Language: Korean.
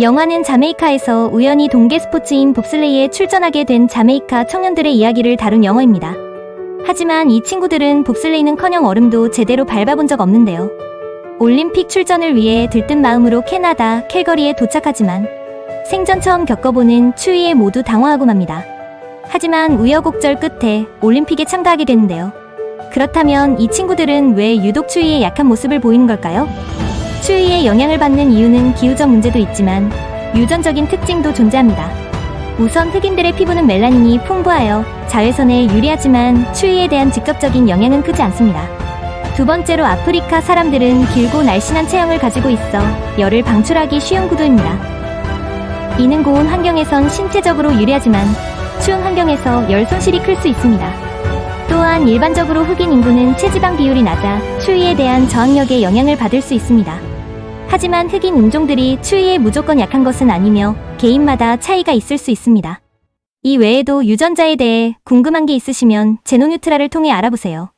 영화는 자메이카에서 우연히 동계 스포츠인 봅슬레이에 출전하게 된 자메이카 청년들의 이야기를 다룬 영화입니다. 하지만 이 친구들은 봅슬레이는커녕 얼음도 제대로 밟아본 적 없는데요. 올림픽 출전을 위해 들뜬 마음으로 캐나다 캘거리에 도착하지만 생전 처음 겪어보는 추위에 모두 당황하고 맙니다. 하지만 우여곡절 끝에 올림픽에 참가하게 되는데요. 그렇다면 이 친구들은 왜 유독 추위에 약한 모습을 보이는 걸까요? 추위에 영향을 받는 이유는 기후적 문제도 있지만 유전적인 특징도 존재합니다. 우선 흑인들의 피부는 멜라닌이 풍부하여 자외선에 유리하지만 추위에 대한 직접적인 영향은 크지 않습니다. 두 번째로 아프리카 사람들은 길고 날씬한 체형을 가지고 있어 열을 방출하기 쉬운 구도입니다. 이는 고온 환경에선 신체적으로 유리하지만 추운 환경에서 열 손실이 클 수 있습니다. 또한 일반적으로 흑인 인구는 체지방 비율이 낮아 추위에 대한 저항력에 영향을 받을 수 있습니다. 하지만 흑인 인종들이 추위에 무조건 약한 것은 아니며 개인마다 차이가 있을 수 있습니다. 이 외에도 유전자에 대해 궁금한 게 있으시면 제노뉴트라를 통해 알아보세요.